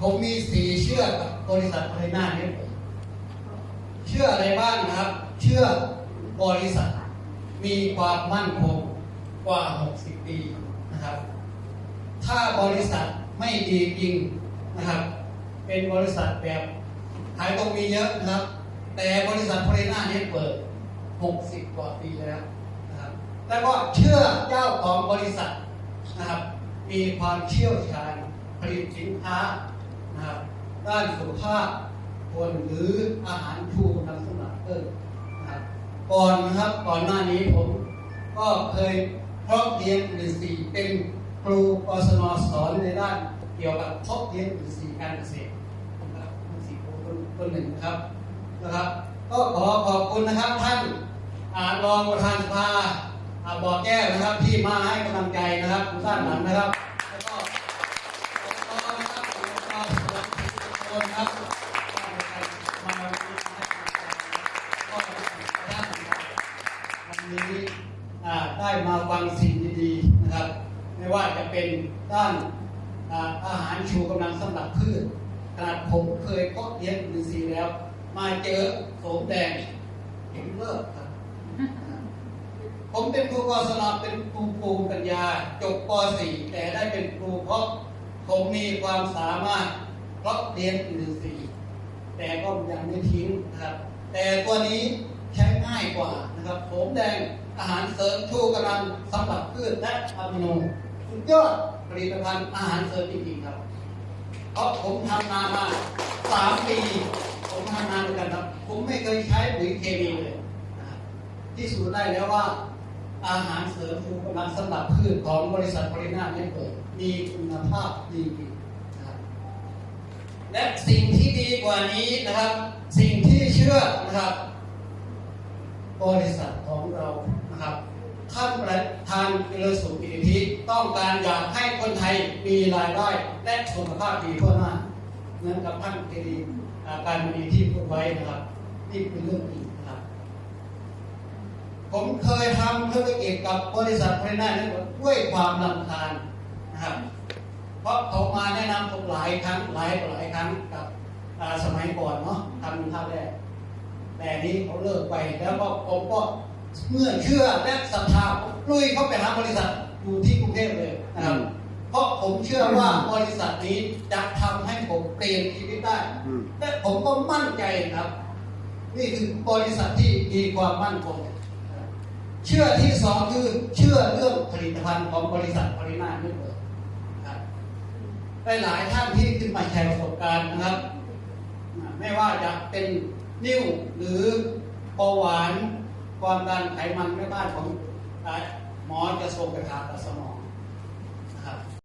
ผมมีสีเชื่อกับบริษัทไทยนาเนี่ยเชื่ออะไรบ้างนะครับ เชื่อบริษัท มีความมั่นคงกว่า 60 ปีนะครับ ถ้าบริษัทไม่ดีจริงนะครับ เป็นบริษัทแบบขายตรงมีเยอะนะครับ แต่บริษัทพเรนาเนี่ยเปิด 60 กว่าปีแล้วนะครับแล้วก็เชื่อเจ้าของบริษัทนะครับ มีความเชี่ยวชาญผลิตสินค้า นะครับด้านสุขภาพคนหรืออาหารชูนำสำหรับเพิ่มนะครับก่อนนะครับก่อนหน้านี้ผมก็เคยเพาะเรียนหรือสี่เป็นครูกศนสอนในด้านเกี่ยวกับเพาะเรียนหรือสี่การเกษตรนะครับสี่ครูคนคนหนึ่งนะครับนะครับ ก็ขอขอบคุณนะครับท่านอารองประธานสภาอ่าบอกแก้วนะครับที่มาให้กำลังใจนะครับทุกท่านหลังนะครับ นี้ได้มาฟังสิ่งดีๆนะครับ ไม่ว่าจะเป็นด้านอาอาหารชูกำลังสำหรับพืชขนาดผมเคยเพาะเลี้ยงอินทรีย์แล้ว มาเจอโสมแดงเห็นเลิกครับ ผมเป็นครูกศนเป็นครูภูมิปัญญา จบป .4 แต่ได้เป็นครูเพราะผมมีความสามารถเพราะเรียนอินทรีย์แต่ก็ยังไม่ทิ้งนะครับ แต่ตัวนี้ กว่านะครับโสมแดงอาหารเสริมชูกำลังสำหรับพืชและอะมิโนสุดยอดผลิตภัณฑ์อาหารเสริมจริงๆครับ เพราะผมทำนามาสามปี ผมทำงานด้วยกันครับ ผมไม่เคยใช้ปุ๋ยเคมีเลยที่สุดได้แล้วว่า อาหารเสริมชูกำลังสำหรับพืชของบริษัทบริณาเนี่เปิดมีคุณภาพดีจริงนะครับและสิ่งที่ดีกว่านี้นะครับ สิ่งที่เชื่อนะครับ บริษัทของเรานะครับท่านประธานเจริญสุขกิติพิต้องการอยากให้คนไทยมีรายได้และสุขภาพดีทั่วหน้าเหมือนกับท่านเจดีการมีที่พูดไว้นะครับนี่เป็นเรื่องจริงนะครับ ผมเคยทำธุรกิจกับบริษัทบริณาเนี่ยด้วยความลำคาญนะครับ เพราะเขามาแนะนำผมหลายครั้งหลายหลายครั้งกับสมัยก่อนเนาะทำท่าแรก แต่นี้เขาเลิกไปแล้วก็ผมก็เมื่อเชื่อและศรัทธาผมลุยเข้าไปหาบริษัทอยู่ที่กรุงเทพเลยนะครับอืมเพราะผมเชื่อว่าบริษัทนี้จะทำให้ผมเปลี่ยนชีวิตได้อืมและผมก็มั่นใจครับ นี่คือบริษัทที่มีความมั่นคงเชื่อที่สองคือเชื่อเรื่องผลิตภัณฑ์ของบริษัทปริมาณนี่เลยครับได้หลายท่านที่ขึ้นมาแชร์ประสบการณ์นะครับ ไม่ว่าจะเป็น นิ่วหรือเบาหวานความดันไขมันในบ้านของหมอจะส่งไปผ่าตัดสมองนะครับ